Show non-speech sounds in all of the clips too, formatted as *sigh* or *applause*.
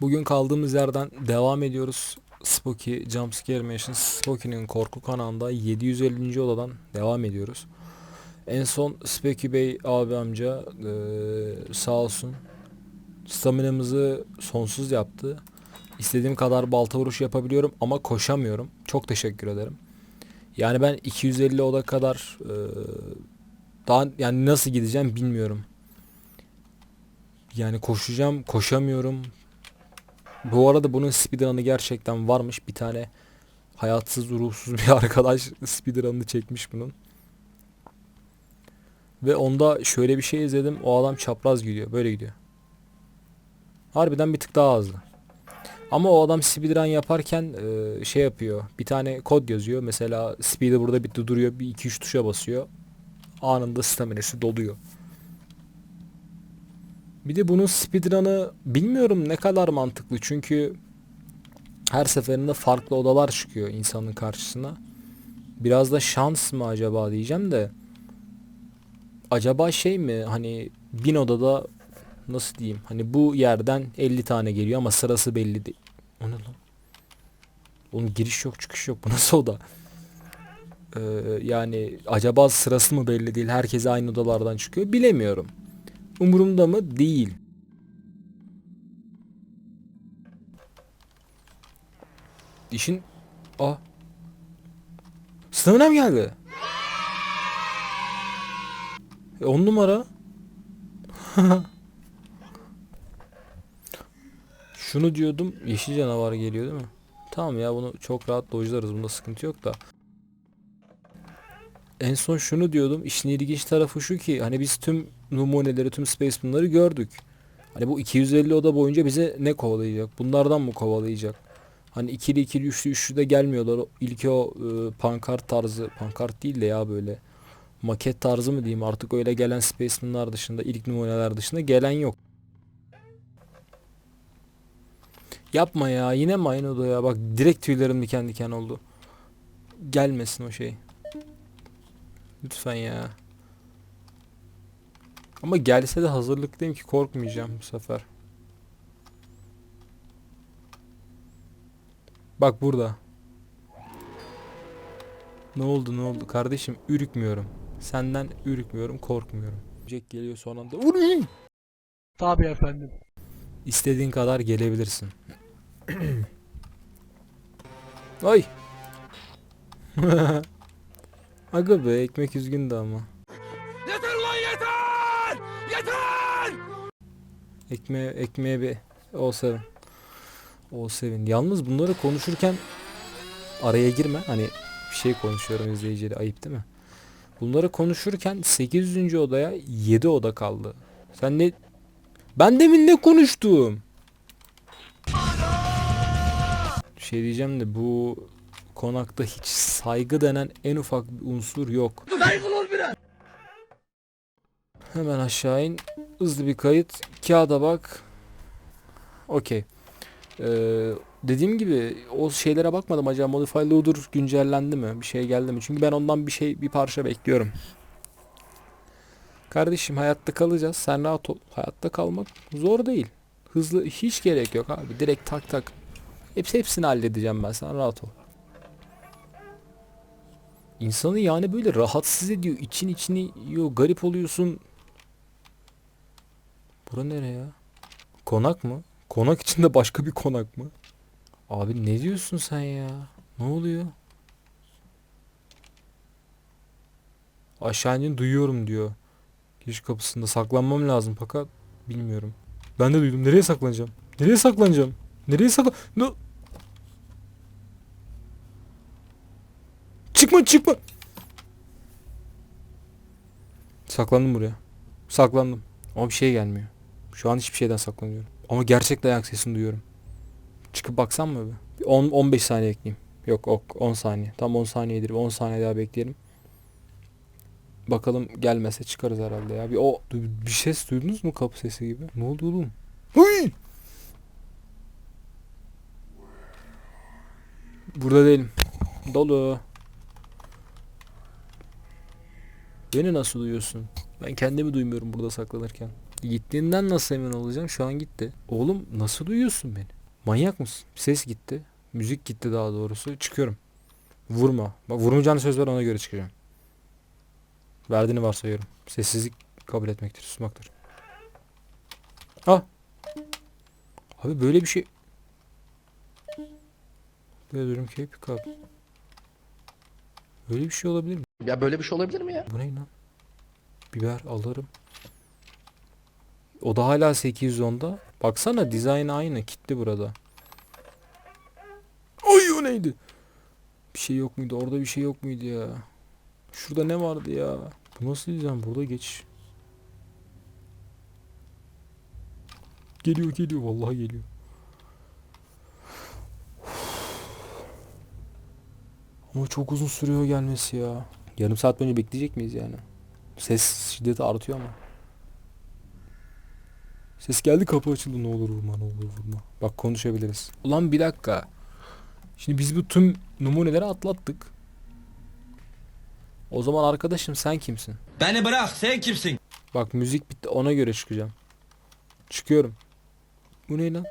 Bugün kaldığımız yerden devam ediyoruz. Spooky Jumpscare Mansion Spooky'nin korku kanalında 750. odadan devam ediyoruz. En son Spooky Bey abi amca eee, sağ olsun staminamızı sonsuz yaptı. İstediğim kadar balta vuruş yapabiliyorum ama koşamıyorum. Çok teşekkür ederim. Yani ben 250 oda kadar eee, daha yani nasıl gideceğim bilmiyorum. Yani koşacağım, koşamıyorum. Bu arada bunun speedrun'ı gerçekten varmış. Bir tane hayatsız, ruhsuz *laughs* bir arkadaş speedrun'ını çekmiş bunun. Ve onda şöyle bir şey izledim. O adam çapraz gidiyor. Böyle gidiyor. Harbiden bir tık daha hızlı. Ama o adam speedrun yaparken e, şey yapıyor. Bir tane kod yazıyor. Mesela speed'i burada bir duruyor. Bir iki üç tuşa basıyor. Anında staminası doluyor. Bir de bunun speedrun'ı bilmiyorum ne kadar mantıklı çünkü her seferinde farklı odalar çıkıyor insanın karşısına. Biraz da şans mı acaba diyeceğim de acaba şey mi hani bin odada nasıl diyeyim hani bu yerden 50 tane geliyor ama sırası belli değil. O ne lan? Onun giriş yok çıkış yok bu nasıl oda? Ee, yani acaba sırası mı belli değil herkes aynı odalardan çıkıyor bilemiyorum. Umurumda mı? Değil. İşin... Ah. Sınavına mı geldi? E, on numara. *laughs* Şunu diyordum. Yeşil canavar geliyor değil mi? Tamam ya bunu çok rahat dojlarız. Bunda sıkıntı yok da. En son şunu diyordum. İşin ilginç tarafı şu ki hani biz tüm numuneleri, tüm space bunları gördük. Hani bu 250 oda boyunca bize ne kovalayacak? Bunlardan mı kovalayacak? Hani ikili ikili üçlü üçlü de gelmiyorlar. İlki o e, pankart tarzı, pankart değil de ya böyle maket tarzı mı diyeyim artık öyle gelen spacemanlar dışında ilk numuneler dışında gelen yok. Yapma ya yine mi aynı oda ya bak direkt tüylerim diken diken oldu. Gelmesin o şey. Lütfen ya. Ama gelse de hazırlıklıyım ki korkmayacağım bu sefer. Bak burada. Ne oldu ne oldu kardeşim ürkmüyorum. Senden ürkmüyorum korkmuyorum. Jack geliyor son anda. Vurayım. Tabii efendim. İstediğin kadar gelebilirsin. Ay. *laughs* Aga be ekmek üzgündü ama. Ekmeğe, ekmeğe bir o sevin. O sevin. Yalnız bunları konuşurken araya girme. Hani bir şey konuşuyorum izleyiciyle ayıp değil mi? Bunları konuşurken 800. odaya 7 oda kaldı. Sen ne... Ben demin ne konuştum? Şey diyeceğim de bu konakta hiç saygı denen en ufak bir unsur yok. Hemen aşağı in. Hızlı bir kayıt. Kağıda bak. Okey. Ee, dediğim gibi o şeylere bakmadım acaba Modify Loader güncellendi mi? Bir şey geldi mi? Çünkü ben ondan bir şey bir parça bekliyorum. Kardeşim hayatta kalacağız. Sen rahat ol. Hayatta kalmak zor değil. Hızlı hiç gerek yok abi. Direkt tak tak. Hepsi hepsini halledeceğim ben. Sen rahat ol. İnsanı yani böyle rahatsız ediyor. İçin içini yiyor. Garip oluyorsun. Bura nere ya? Konak mı? Konak içinde başka bir konak mı? Abi ne diyorsun sen ya? Ne oluyor? Aşağı inin duyuyorum diyor. Giriş kapısında saklanmam lazım fakat bilmiyorum. Ben de duydum. Nereye saklanacağım? Nereye saklanacağım? Nereye saklan... No... Çıkma çıkma. Saklandım buraya. Saklandım. Ama bir şey gelmiyor. Şu an hiçbir şeyden saklanıyorum. Ama gerçekten ayak sesini duyuyorum. Çıkıp baksam mı bir? 10 15 saniye ekleyeyim. Yok ok 10 saniye. Tam 10 saniyedir. 10 saniye daha bekleyelim. Bakalım gelmese çıkarız herhalde ya. Bir o bir ses duydunuz mu kapı sesi gibi? Ne oldu oğlum? Huy! Burada değilim. Dolu. Beni nasıl duyuyorsun? Ben kendimi duymuyorum burada saklanırken. Gittiğinden nasıl emin olacağım? Şu an gitti. Oğlum nasıl duyuyorsun beni? Manyak mısın? Ses gitti. Müzik gitti daha doğrusu. Çıkıyorum. Vurma. Bak vurmayacağını söz ver ona göre çıkacağım. Verdiğini varsayıyorum. Sessizlik kabul etmektir. Susmaktır. Ah. Abi böyle bir şey. Böyle durum ki pick up. Böyle bir şey olabilir mi? Ya böyle bir şey olabilir mi ya? Bu ne lan? Biber alırım. O da hala 810'da. Baksana dizayn aynı. Kitli burada. Oy o neydi? Bir şey yok muydu? Orada bir şey yok muydu ya? Şurada ne vardı ya? Bu nasıl dizayn? Burada geç. Geliyor geliyor. Vallahi geliyor. Ama çok uzun sürüyor gelmesi ya. Yarım saat boyunca bekleyecek miyiz yani? Ses şiddeti artıyor ama. Ses geldi kapı açıldı ne olur vurma ne olur vurma. Bak konuşabiliriz. Ulan bir dakika. Şimdi biz bu tüm numuneleri atlattık. O zaman arkadaşım sen kimsin? Beni bırak sen kimsin? Bak müzik bitti ona göre çıkacağım. Çıkıyorum. Bu ne lan?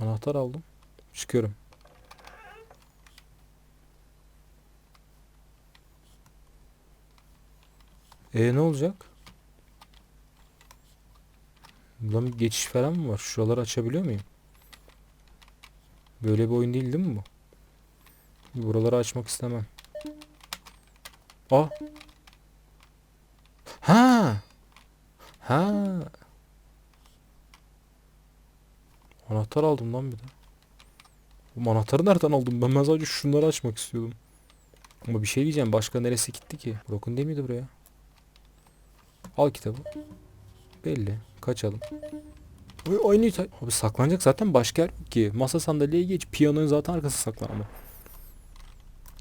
Anahtar aldım. Çıkıyorum. E ne olacak? Buradan bir geçiş falan mı var? Şuraları açabiliyor muyum? Böyle bir oyun değil değil mi bu? Buraları açmak istemem. Ah. Ha. Ha. Anahtar aldım lan bir de. Bu anahtarı nereden aldım? Ben, ben sadece şunları açmak istiyordum. Ama bir şey diyeceğim. Başka neresi gitti ki? Broken değil miydi buraya? Al kitabı. Belli. Kaçalım. Oy, aynı ta- Abi saklanacak zaten başka yer yok ki. Masa sandalyeye geç. Piyanonun zaten arkası saklanma.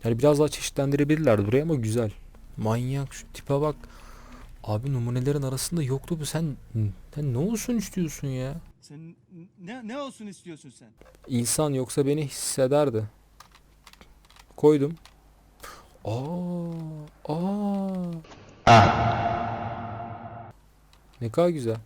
Yani biraz daha çeşitlendirebilirlerdi burayı ama güzel. Manyak şu tipe bak. Abi numunelerin arasında yoktu bu. Sen, sen ne olsun istiyorsun ya? Sen ne ne olsun istiyorsun sen? İnsan yoksa beni hissederdi. Koydum. Aa, aa. Ne kadar güzel.